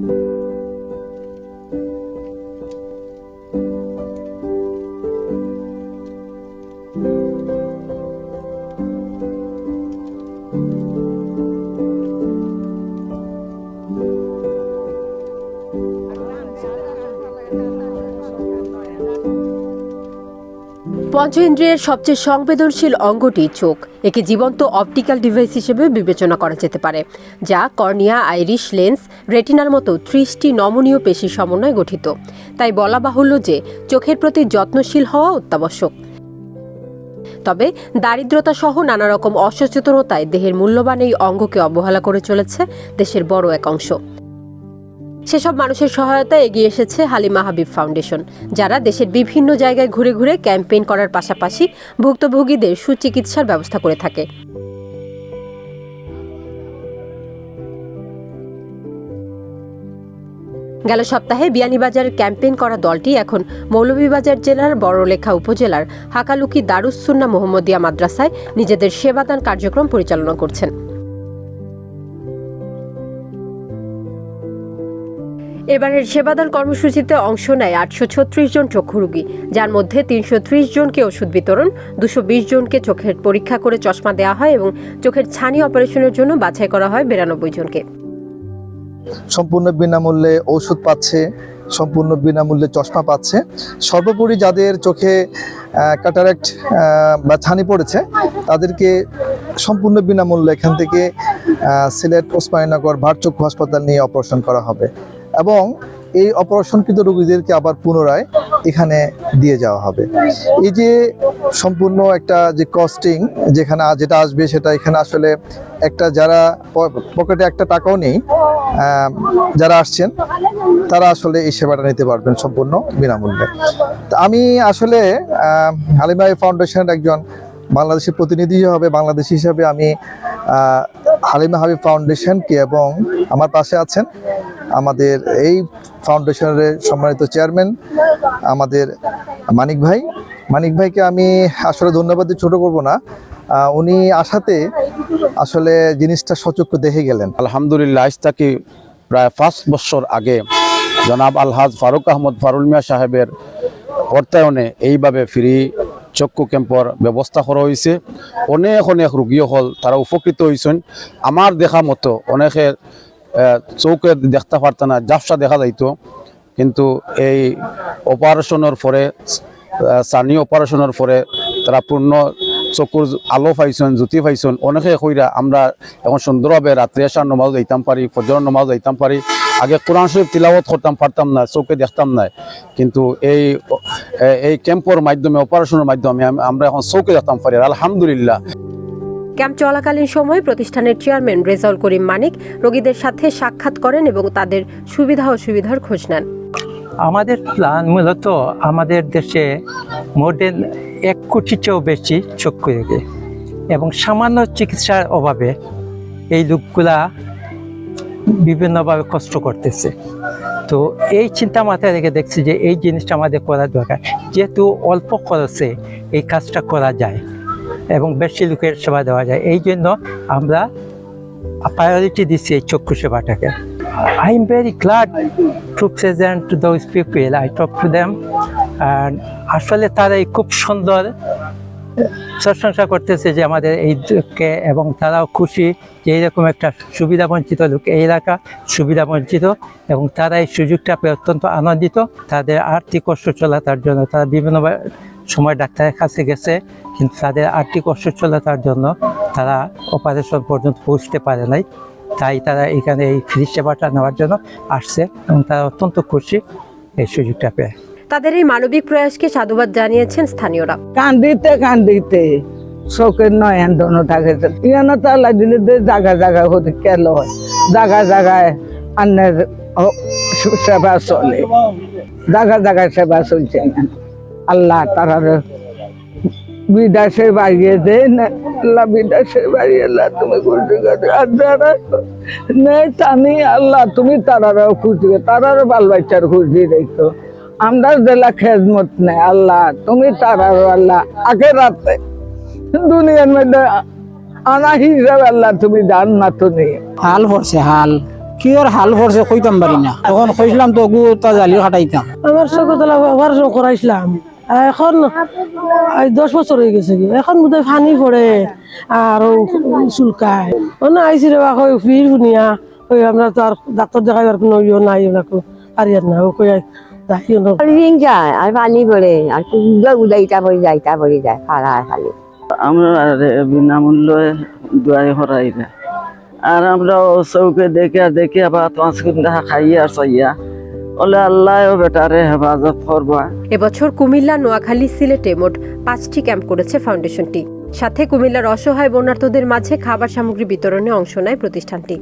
Thank you. পঞ্চ ইন্দ্রিয়ের সবচেয়ে সংবেদনশীল অঙ্গটি চোখ। একে জীবন্ত অপটিক্যাল ডিভাইস হিসেবে বিবেচনা করা যেতে পারে, যা কর্নিয়া, আইরিশ, লেন্স, রেটিনার মতো ত্রিশটি নমনীয় পেশি সমন্বয়ে গঠিত। তাই বলা বাহুল্য যে, চোখের প্রতি যত্নশীল হওয়া অত্যাবশ্যক। তবে দারিদ্রতা সহ নানা রকম অসচেতনতায় দেহের মূল্যবান এই অঙ্গকে অবহেলা করে চলেছে দেশের বড় এক অংশ। সেসব মানুষের সহায়তায় এগিয়ে এসেছে হালিমা হাবিব ফাউন্ডেশন, যারা দেশের বিভিন্ন জায়গায় ঘুরে ঘুরে ক্যাম্পেইন করার পাশাপাশি ভুক্তভোগীদের সুচিকিৎসার ব্যবস্থা করে থাকে। গেল সপ্তাহে বিয়ানীবাজার ক্যাম্পেইন করা দলটি এখন মৌলভীবাজার জেলার বড়লেখা উপজেলার হাকালুকি দারুসুন্না মোহাম্মদিয়া মাদ্রাসায় নিজেদের সেবাদান কার্যক্রম পরিচালনা করছেন। এবারের সেবাদান কর্মসূচিতে অংশ নেয় আটশো ছত্রিশ জন চক্ষু রোগী, যার মধ্যে তিনশো ত্রিশ জনকে ওষুধ বিতরণ, দুশো বিশ জনকে চোখের পরীক্ষা করে চশমা দেওয়া হয় এবং চোখের ছানি অপারেশনের জন্য বাছাই করা হয় বিরানব্বই জনকে। সম্পূর্ণ বিনামূল্যে ওষুধ পাচ্ছে, সম্পূর্ণ বিনামূল্যে চশমা পাচ্ছে। সর্বোপরি যাদের চোখে ক্যাটারাক্ট বা ছানি পড়েছে, তাদেরকে সম্পূর্ণ বিনামূল্যে এখান থেকে সিলেট ওসমানীনগর ভাটচক্ষু হাসপাতাল নিয়ে অপারেশন করা হবে। এবং এই অপারেশনকৃত রোগীদেরকে আবার পুনরায় এখানে দিয়ে যাওয়া হবে। এই যে সম্পূর্ণ একটা যে কস্টিং যেখানে যেটা আসবে সেটা এখানে আসলে একটা যারা পকেটে একটা টাকাও নেই যারা আসছেন, তারা আসলে এই সেবাটা নিতে পারবেন সম্পূর্ণ বিনামূল্যে। তো আমি আসলে হালিমা ফাউন্ডেশনের একজন বাংলাদেশের প্রতিনিধি হবে বাংলাদেশ হিসাবে আমি হালিমা হাবিব ফাউন্ডেশনকে এবং আমার পাশে আছেন আমাদের এই ফাউন্ডেশনের সম্মানিত চেয়ারম্যান আমাদের মানিক ভাই। মানিক ভাইকে আমি আসলে ধন্যবাদ দিয়ে ছোট করব না। উনি আসাতে আসলে জিনিসটা সচক্ষে দেখে গেলেন। আলহামদুলিল্লাহ আজ প্রায় পাঁচ বছর আগে জনাব আলহাজ ফারুক আহমদ ফারুল মিয়া সাহেবের অর্থায়নে এইভাবে ফ্রি চক্ষু ক্যাম্পর ব্যবস্থা করা হয়েছে। অনেক অনেক রুগী হল তারা উপকৃত হয়েছেন। আমার দেখা মতো অনেকে আহ, চৌকে দেখতে পারত না, জাফসা দেখা যাইতো। কিন্তু এই অপারেশনের পরে সানি অপারেশনের পরে তারা পূর্ণ চকুর আলো পাইছেন, জ্যোতি পাইছেন। অনেকে কইরা আমরা এখন সুন্দরভাবে রাত্রে আসার নমাজ যাইতাম পারি ফজর নমাজ যাইতাম পারি। আগে কোরআন শরীফ তিলাওয়াত করতাম, পারতাম না চোখে দেখতাম না। কিন্তু এই এই ক্যাম্পের মাধ্যমে অপারেশনের মাধ্যমে আমরা এখন চৌকে দেখতাম পারি, আলহামদুলিল্লাহ। ক্যাম্প চলাকালীন সময় প্রতিষ্ঠানের চেয়ারম্যান রেজাউল করিম মানিক রোগীদের সাথে সাক্ষাৎ করেন এবং তাদের সুবিধা অসুবিধার খোঁজ নেন। আমাদের প্ল্যান মূলত আমাদের দেশে দেন এক কোটি চেয়েও বেশি চক্ষু রোগী এবং সামান্য চিকিৎসার অভাবে এই লোকগুলা বিভিন্নভাবে কষ্ট করতেছে। তো এই চিন্তা মাথায় রেখে দেখছি যে এই জিনিসটা আমাদের করা দরকার। যেহেতু অল্প খরচে এই কাজটা করা যায় এবং বেশি লোকের সেবা দেওয়া যায়। এই জন্য আমরা প্রায়োরিটি দিচ্ছি এই চক্ষু সেবাটাকে। I am very glad to present to those people I talk to আর আসলে তারাই খুব সুন্দর প্রশংসা করতেছে যে আমাদের এই দিককে এবং তারাও খুশি যে এইরকম একটা সুবিধা বঞ্চিত লোক এই এলাকা সুবিধা বঞ্চিত এবং তারা এই সুযোগটা পেয়ে অত্যন্ত আনন্দিত। তাদের আর্থিক চলাতার জন্য তারা বিভিন্ন সময় ডাক্তারের কাছে গেছে কিন্তু তাদের আর্থিক চলাতার জন্য তারা অপারেশন পর্যন্ত পৌঁছতে পারে নাই। তাই তারা এখানে এই ফ্রি সেবাটা নেওয়ার জন্য আসছে এবং তারা অত্যন্ত খুশি এই সুযোগটা পেয়ে। তাদের এই মানবিক প্রয়াসকে সাধুবাদ জানিয়েছেন স্থানীয়রা। কান্দিতে কান্দিতে চোখের নয়ন দোনো থাকে। ইয়ানো তালা দিলে জায়গা জায়গা হতে কেল হয়? জায়গা জায়গায় আন্নের ও- সেবা চলে। জায়গা জায়গায় সেবা চলছে। আল্লাহ তারা বিদাসে বাড়িয়ে দে আল্লাহ বাড়িয়ে আল্লাহ তুমি খুশি করে আর যারা নেই জানি আল্লাহ তুমি তারারও খুশি তারারও বাল বাচ্চার খুশি রেখো আমরা জেলা খেজমত নেই আল্লাহ তুমি তারারও আল্লাহ। আগে রাতে দুনিয়ার মধ্যে আনা হিসাবে আল্লাহ তুমি জান না তুমি হাল পড়ছে হাল। কি আর হাল পড়ছে কইতাম পারি না। এখন কইছিলাম তো গু তা জালি খাটাইতাম। আমার চকতলা অপারেশন করাইছিলাম। এখন দশ বছর হয়ে গেছে কি। এখন বোধহয় ফানি পড়ে আর চুলকায়। অন্য আইসি রে বা কই ফির শুনিয়া। ওই আমরা তো আর ডাক্তার দেখাইবার কোনো ইয়ে নাই ওগুলাকে পারি আর না ও কই যায় আর পানি পড়ে আর কুদা উদাইটা পড়ে যাইতা পড়ে যায় খারা খালি। আমরা বিনামূল্যে দোয়াই হরাই আর আমরা চৌকে দেখে দেখে আবার পাঁচ ঘণ্টা খাইয়া আর চাইয়া। ওলে আল্লাহ বেটারে হেফাজত করবা। এবছর কুমিল্লা নোয়াখালী সিলেটে মোট পাঁচটি ক্যাম্প করেছে ফাউন্ডেশনটি। সাথে কুমিল্লার অসহায় বন্যার্থদের মাঝে খাবার সামগ্রী বিতরণে অংশ নেয় প্রতিষ্ঠানটি।